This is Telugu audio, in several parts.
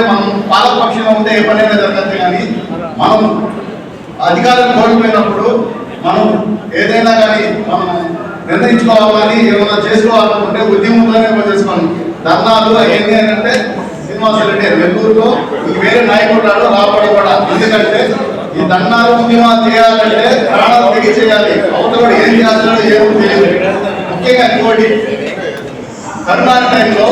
మనం పాలకపక్షంలో ఉంటే ఏ పనైనా జరగదు కానీ మనం అధికారం కోల్పోయినప్పుడు మనం ఏదైనా కానీ మనం నిర్ణయించుకోవాలని ఏమైనా చేసుకోవాలనుకుంటే ఉద్యమంలోనే చేసుకోవాలి. ధర్నాలు ఏంటి అని అంటే శ్రీనివాస రెడ్డి నెల్లూరులో వేరే నాయకుడు రాడు రాబడి కూడా. ఎందుకంటే ఈ ధర్నాలు ఉద్యమాలు చేయాలంటే ప్రాణాలు తెగి చేయాలి అవతల ఏం చేస్తున్నాడో ఏమో తెలియదు. ముఖ్యంగా ఇంకోటి కరోనా టైంలో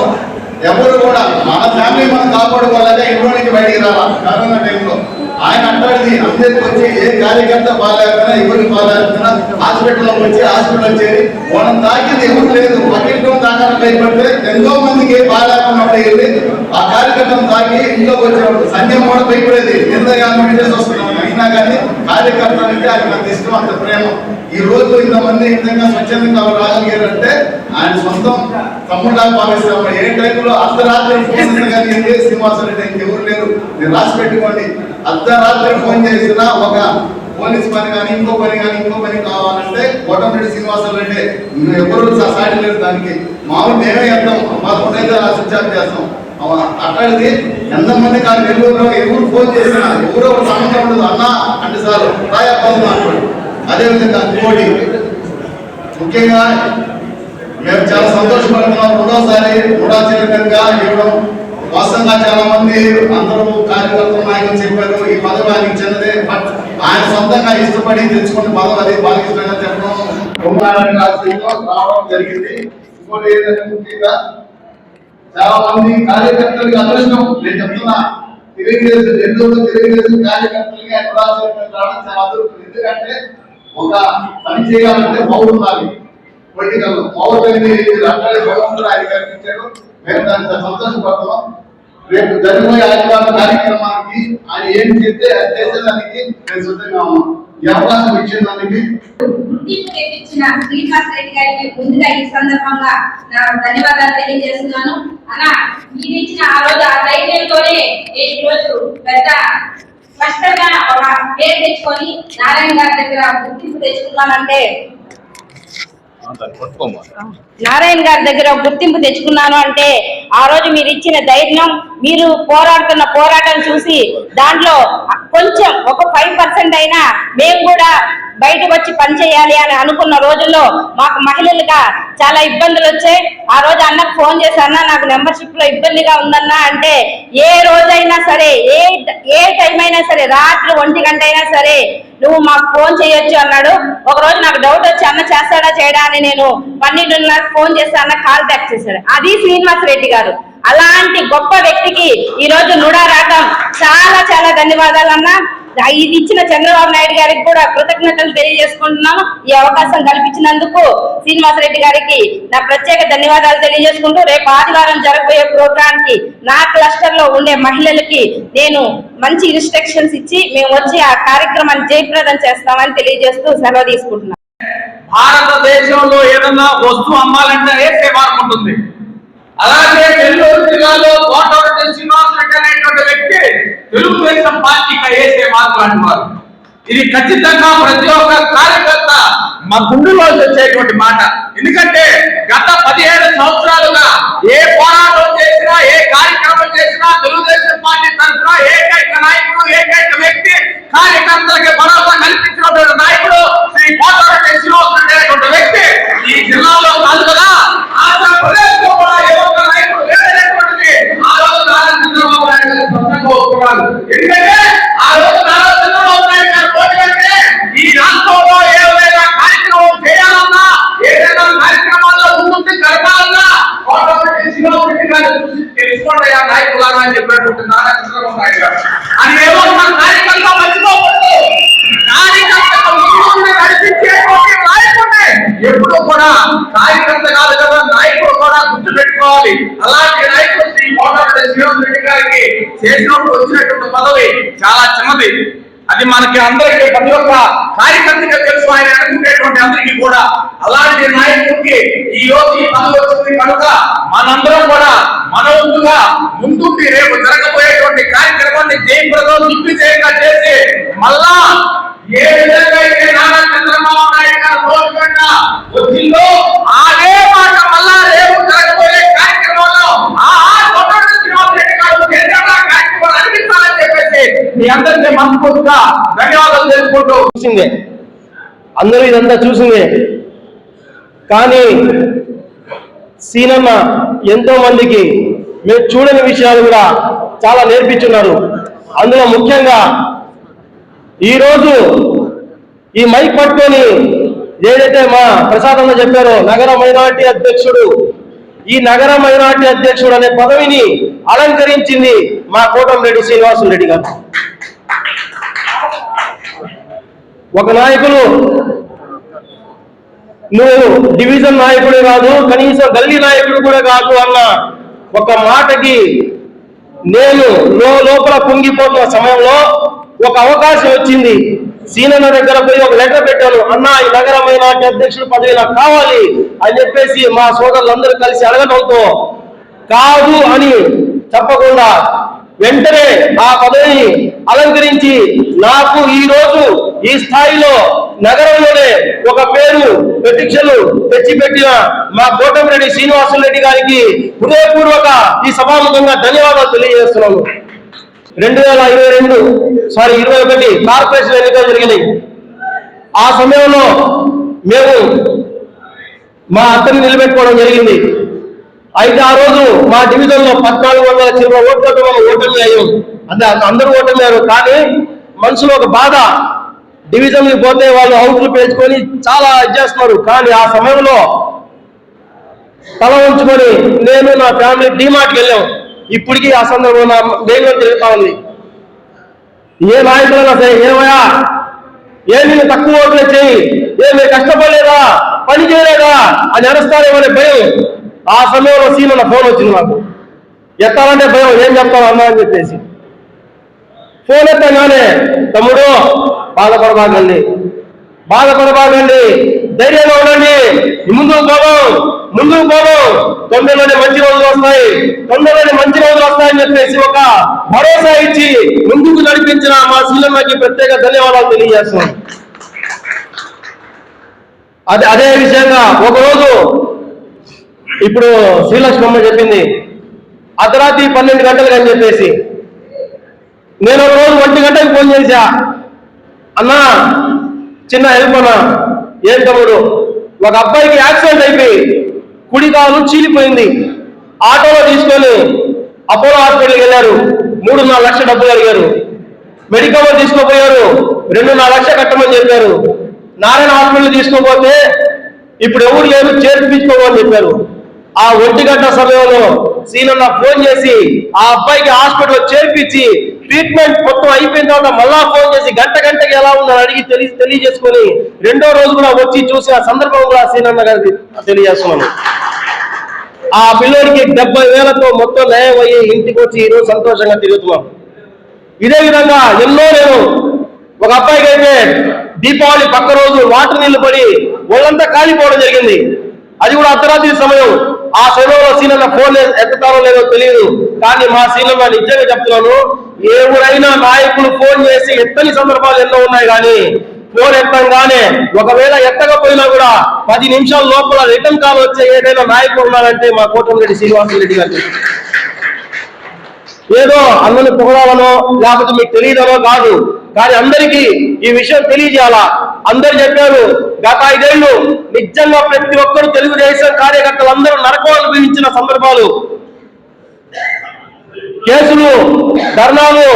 ఎవరు కూడా మన ఫ్యామిలీ మనం కాపాడుకోవాలంటే ఇంట్లో నుంచి బయటికి రావాలి. కరోనా టైంలో. ఆయన అంటాడు అందరికి వచ్చి ఏ కార్యకర్త బాగాలేకపోయినా ఎవరికి బాగాలేకపోయినా హాస్పిటల్లోకి వచ్చి హాస్పిటల్ చేరి మనం తాకింది ఎవరు లేదు. పక్కింట్లో తాకడం భయపడితే ఎంతో మందికి ఏ బాగాలేకున్నప్పుడు వెళ్ళి ఆ కార్యకర్తను తాకి ఇంట్లోకి వచ్చేవాడు సంజయ్ కూడా భయపడేది. ఎంత మెడిటేషన్ వస్తున్నాం. అయినా కానీ కార్యకర్త అంటే ఆయన అంత ఇష్టం అంత ప్రేమ. ఈ రోజు ఇంతమంది ఈ విధంగా స్వచ్ఛందంగా రాగలిగారంటే ఆయన సొంతం తమ్ముడా భావిస్తాము ఏ టైంలో అర్ధరాత్రి ఫోన్ కలిగింది శ్రీనివాసరెడ్డి ఇంకెవరు లేరు. మీరు రాసి పెట్టుకోండి. అర్ధరాత్రి ఫోన్ చేసిన ఒక పోలీస్ పని కానీ ఇంకో పని కానీ ఇంకో పని కావాలంటే కోటమిరెడ్డి శ్రీనివాసరెడ్డి నువ్వు ఎవరు సా- సాటి లేరు దానికి. మామూలు మేమే వెళ్తాం మా అయితే రాసి చేస్తాం. అట్లాంటిది ఎంతమంది కానీ నెల్లూరులో ఎవరు ఫోన్ చేసినా ఎవరో ఒక సంబంధం ఉండదు. అన్న అంటే సార్ రాయకపోతున్నా అంటాడు అదేవిధంగా కోడి. ముఖ్యంగా మేము చాలా సంతోషపడుతున్నాం. రెండోసారి మూడో చైర్మన్గా ఇవ్వడం. వాస్తవంగా చాలా మంది అందరూ కార్యకర్తలు నాయకులు చెప్పారు ఈ పదవి ఆయనకి చెందదే బట్ ఆయన సొంతంగా ఇష్టపడి తెచ్చుకున్న పదవి అది బాగా ఇష్టంగా చెప్పడం. రావడం జరిగింది. ఇంకోటి ఏంటంటే ముఖ్యంగా చాలా మంది కార్యకర్తలకు అదృష్టం నేను చెప్తున్నా తెలుగుదేశం నెల్లూరు తెలుగుదేశం కార్యకర్తలకి ఆయన రావడం చాలా అదృష్టం. ఎందుకంటే ఒక పని చేయాలంటే పౌరు ఉండాలి. పొలిటికల్ పౌరు అనేది అక్కడే భగవంతుడు ఆయన కల్పించాడు మేము దాన్ని సంతోషపడతాం. రేపు జరిగిపోయే ఆదివారం కార్యక్రమానికి ఆయన ఏం చెప్తే అది చేసేదానికి నేను సిద్ధంగా ఉన్నాను ఈ ఇచ్చిన దానికి? శ్రీనివాస్ రెడ్డి గారికి ముందుగా ఈ సందర్భంగా నా ధన్యవాదాలు తెలియజేస్తున్నాను. అలా మీరు ఇచ్చిన ఆ రోజు ఆ ధైర్యంతోనే నేను ఈ రోజు పెద్ద స్పష్టంగా ఒక పేరు తెచ్చుకొని నారాయణ గారి దగ్గర గుర్తింపు తెచ్చుకున్నానంటే నారాయణ గారి దగ్గర గుర్తింపు తెచ్చుకున్నాను అంటే ఆ రోజు మీరు ఇచ్చిన ధైర్యం మీరు పోరాడుతున్న పోరాటం చూసి దాంట్లో కొంచెం ఒక ఫైవ్ పర్సెంట్ అయినా మేము కూడా బయట వచ్చి పనిచేయాలి అని అనుకున్న రోజుల్లో మాకు మహిళలుగా చాలా ఇబ్బందులు వచ్చాయి. ఆ రోజు అన్నకు ఫోన్ చేశానా నాకు మెంబర్షిప్లో ఇబ్బందిగా ఉందన్నా అంటే ఏ రోజైనా సరే ఏ ఏ టైం అయినా సరే రాత్రి ఒంటి గంట అయినా సరే నువ్వు మాకు ఫోన్ చేయొచ్చు అన్నాడు. ఒక రోజు నాకు డౌట్ వచ్చి అన్న చేస్తాడా చేయడా అని నేను పన్నెండున్నర ఫోన్ చేస్తా అన్న కాల్ బ్యాక్ చేశాడు. అది శ్రీనివాస్ రెడ్డి గారు. అలాంటి గొప్ప వ్యక్తికి ఈ రోజు నుడా రావడం చాలా చాలా ధన్యవాదాలు అన్న. ఇది ఇచ్చిన చంద్రబాబు నాయుడు గారికి కూడా కృతజ్ఞతలు తెలియజేసుకుంటున్నాను. ఈ అవకాశం కల్పించినందుకు శ్రీనివాస్ రెడ్డి గారికి నా ప్రత్యేక ధన్యవాదాలు తెలియజేసుకుంటూ రేపు ఆదివారం జరగబోయే ప్రోగ్రామ్కి నా క్లస్టర్లో ఉండే మహిళలకి నేను మంచి ఇన్స్ట్రక్షన్స్ ఇచ్చి మేము వచ్చి ఆ కార్యక్రమాన్ని జయప్రదం చేస్తామని తెలియజేస్తూ సెలవు తీసుకుంటున్నాను. భారతదేశంలో ఏదన్నా వస్తువు అమ్మాలంటే వేసే ఉంటుంది అలాగే నెల్లూరు జిల్లాలో కోటవరటి పార్టీకి మాత్రం అంటున్నారు. ఇది ఖచ్చితంగా ప్రతి ఒక్క కార్యకర్త మా గుండెలో వచ్చేటువంటి మాట. ఎందుకంటే గత పదిహేడు సంవత్సరాలుగా ఏ పోరాటం చేసినా ఏ కార్యక్రమం చేసినా తెలుగుదేశం పార్టీ తరఫున ఏకైక నాయకుడు ఏకైక వ్యక్తి కార్యకర్తలకి బలం పెట్టుకోవాలి అలాంటి నాయకుడు శ్రీ కోటరెడ్డి శ్రీనివాస్ రెడ్డి గారికి చేసినప్పుడు వచ్చినటువంటి పదవి చాలా చిన్నది. అది మనకి అందరికీ ప్రతి ఒక్క కార్యకర్తగా తెలుసు. ఆయన అనుకునేటువంటి అందరికీ కూడా. అలాంటి నాయకుడికి ఈ రోజు ఈ పదవి వచ్చింది కనుక మనందరం కూడా మనవంతుగా ముందుండి రేపు జరగబోయేటువంటి కార్యక్రమాన్ని జయప్రదం దిగ్విజయంగా చేసి మళ్ళా ఏ విధంగా అయితే నారా చంద్రబాబు నాయుడు గారు కోరుకున్న వచ్చిందో చూసిందే. అందరూ ఇదంతా చూసిందే. కానీ సీనమ్మ ఎంతో మందికి మేము చూడని విషయాలు కూడా చాలా నేర్పించున్నారు. అందులో ముఖ్యంగా ఈరోజు ఈ మైక్ పట్టుకొని ఏదైతే మా ప్రసాద్ అన్న చెప్పారో నగర మైనార్టీ అధ్యక్షుడు ఈ నగర మైనార్టీ అధ్యక్షుడు అనే పదవిని అలంకరించింది మా కోటంరెడ్డి శ్రీనివాసులు రెడ్డి గారు. ఒక నాయకులు. నువ్వు డివిజన్ నాయకుడే కాదు కనీసం గల్లీ నాయకుడు కూడా కాదు అన్న ఒక మాటకి నేను లో- లోపల కుంగిపోతున్న సమయంలో ఒక అవకాశం వచ్చింది. సీనన్న దగ్గర పోయి ఒక లెటర్ పెట్టాను. అన్న ఈ నగరమైన అధ్యక్షుడు పదవి నాకు కావాలి అని చెప్పేసి మా సోదరులందరూ కలిసి అడగడంతో కాదు అని చెప్పకుండా వెంటనే ఆ పదవిని అలంకరించి నాకు ఈ రోజు ఈ స్థాయిలో నగరంలోనే ఒక పేరు ప్రతిక్షలు తెచ్చిపెట్టిన మా కోటమిరెడ్డి శ్రీనివాసులు రెడ్డి గారికి హృదయపూర్వక ఈ సభాముఖంగా ధన్యవాదాలు తెలియజేస్తున్నాము రెండు వేల ఇరవై రెండు సారీ ఇరవై ఒకటి కార్పొరేషన్ ఎన్నికలు జరిగినాయి. ఆ సమయంలో మేము మా అత్తని నిలబెట్టుకోవడం జరిగింది. అయితే ఆ రోజు మా డివిజన్లో పద్నాలుగు వందల చివరి ఓట్లతో ఓటమి అయ్యాం. అంటే అందరూ ఓటమి అయ్యారు. కానీ మనసులో ఒక బాధ డివిజన్కి పోతే వాళ్ళు అవుట్లు పేర్చుకొని చాలా ఇది చేస్తున్నారు. కానీ ఆ సమయంలో తల ఉంచుకొని నేను నా ఫ్యామిలీ డిమార్ట్కి వెళ్ళాం. ఇప్పటికీ ఆ సందర్భం నా నేను తిరుగుతా ఉంది? ఏ నాయకులైనా సరే ఏమయ్యా ఏమి తక్కువ ఓట్లు చేయి. ఏమి కష్టపడలేదా? పని చేయలేదా? అని అనే భయం. ఆ సమయంలో సీమన్న ఫోన్ వచ్చింది నాకు. ఎత్తాలంటే భయం. ఏం చెప్తావు అన్నా అని చెప్పేసి. ఫోన్ తమ్ముడు బాధపడబాగండి బాధపడబాగండి ధైర్యంగా ఉండండి. ముందుకు పోవం ముందుకు పోవం తొందరలోనే మంచి రోజులు వస్తాయి. తొందరలోనే మంచి రోజులు వస్తాయని చెప్పేసి ఒక భరోసా ఇచ్చి ముందుకు నడిపించిన మా సీలమ్మకి ప్రత్యేక ధన్యవాదాలు తెలియజేస్తున్నాం. అదే అదే విషయంగా ఒకరోజు ఇప్పుడు శ్రీలక్ష్మమ్మ చెప్పింది అర్ధరాత్రి పన్నెండు గంటలకు అని చెప్పేసి. నేను ఒక రోజు ఒంటి గంటకి ఫోన్ చేశా. అన్నా చిన్న హెల్ప్ అన్నా ఏం తమ్ముడు? ఒక అబ్బాయికి యాక్సిడెంట్ అయిపోయి కుడి కాలు చీలిపోయింది. ఆటోలో తీసుకొని అపోలో హాస్పిటల్కి వెళ్ళారు. మూడున్నర లక్షల డబ్బులు అడిగారు. మెడికల్ తీసుకోపోయారు. రెండున్నర లక్ష కట్టమని చెప్పారు. నారాయణ హాస్పిటల్ తీసుకోపోతే ఇప్పుడు ఎవరు లేరు చేర్పించుకోమని చెప్పారు. ఆ ఒంటి గంట సమయంలో సీనన్న ఫోన్ చేసి ఆ అబ్బాయికి హాస్పిటల్ చేర్పించి ట్రీట్మెంట్ మొత్తం అయిపోయిన తర్వాత మళ్ళా ఫోన్ చేసి గంట గంటకి ఎలా ఉందని అడిగి తెలియ తెలియజేసుకొని రెండో రోజు కూడా వచ్చి చూసి ఆ సందర్భం కూడా సీనన్న గారికి తెలియజేస్తున్నాను. ఆ పిల్లోడికి డెబ్బై వేలతో మొత్తం నయం అయ్యి ఇంటికి వచ్చి ఈరోజు సంతోషంగా తిరుగుతున్నాం. ఇదే విధంగా ఎన్నో నేను ఒక అబ్బాయికి అయితే దీపావళి పక్క రోజు వాటర్ నీళ్ళు పడి ఒళ్ళంతా కాలిపోవడం జరిగింది. అది కూడా అర్ధరాత్రి సమయం. ఆ సమయంలో సీనన్న ఫోన్ ఎత్తుతారో లేదో తెలియదు కానీ మా సీనన్న నిజంగా చెప్తున్నాను ఎవరైనా నాయకులు ఫోన్ చేసి ఎత్తని సందర్భాలు ఎన్నో ఉన్నాయి కానీ ఫోన్ ఎత్తంగానే ఒకవేళ ఎత్తకపోయినా కూడా పది నిమిషాల లోపల రిటర్న్ కాల్ వచ్చే ఏదైనా నాయకులు ఉన్నారంటే మా కోటమిరెడ్డి శ్రీనివాసరెడ్డి గారు ఏదో అన్నని పొగడాలనో లేకపోతే మీకు తెలియదనో కాదు. కానీ అందరికీ ఈ విషయం తెలియజేయాలా? అందరు చెప్పారు గత ఐదేళ్ళు నిజంగా ప్రతి ఒక్కరు తెలుగుదేశం కార్యకర్తలు అందరూ నరకం అనుభవించిన సందర్భాలు. కేసులు ధర్నాలు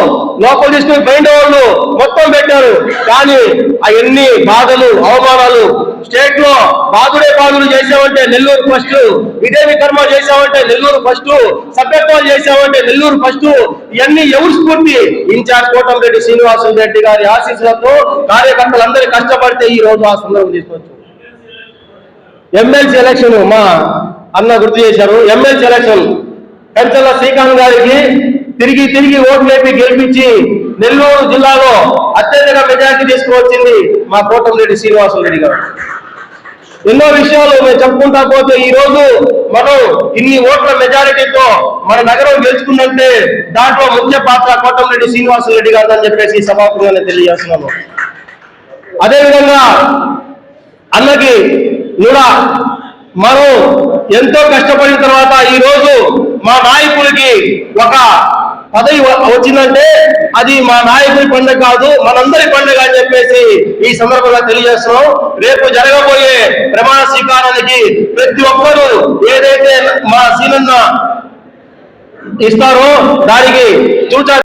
లోపల తీసుకుని బయట వాళ్ళు మొత్తం పెట్టారు. కానీ అవన్నీ బాధలు అవమానాలు స్టేట్లో బాధుడే బాధుడు చేసామంటే నెల్లూరు ఫస్ట్ ఇదేమి కర్మ చేసామంటే నెల్లూరు ఫస్ట్ సభ్యత్వాలు చేసామంటే నెల్లూరు ఫస్ట్ ఇవన్నీ ఎవరు స్ఫూర్తి? ఇన్ఛార్జ్ కోటంరెడ్డి శ్రీనివాసులు రెడ్డి గారి ఆశీస్సులతో కార్యకర్తలందరూ కష్టపడితే ఈ రోజు ఆ సందర్భం తీసుకోవచ్చు ఎమ్మెల్సీ ఎలక్షన్ మా అన్న గుర్తు చేశారు. ఎమ్మెల్సీ ఎలక్షన్ పెంచల శ్రీకాంత్ గారికి తిరిగి తిరిగి ఓట్లేపి గెలిపించి నెల్లూరు జిల్లాలో అత్యధిక మెజార్టీ తీసుకువచ్చింది మా కోటమిరెడ్డి శ్రీనివాసు రెడ్డి గారు. ఎన్నో విషయాలు మేము చెప్పుకుంటా పోతే ఈ రోజు మనం ఇన్ని ఓట్ల మెజారిటీతో మన నగరం గెలుచుకుందంటే దాంట్లో ముఖ్య పాత్ర కోటమిరెడ్డి శ్రీనివాసు రెడ్డి గారు అని చెప్పేసి ఈ తెలియజేస్తున్నాను. అదేవిధంగా అన్నకి కూడా మనం ఎంతో కష్టపడిన తర్వాత ఈ రోజు మా నాయకులకి ఒక పదవి వ- వచ్చిందంటే అది మా నాయకుడి పండుగ కాదు మనందరి పండుగ అని చెప్పేసి ఈ సందర్భంగా తెలియజేస్తున్నాం. రేపు జరగబోయే ప్రమాణ స్వీకారానికి ప్రతి ఒక్కరూ ఏదైతే మా సీనన్న ఇస్తారో దానికి చూచా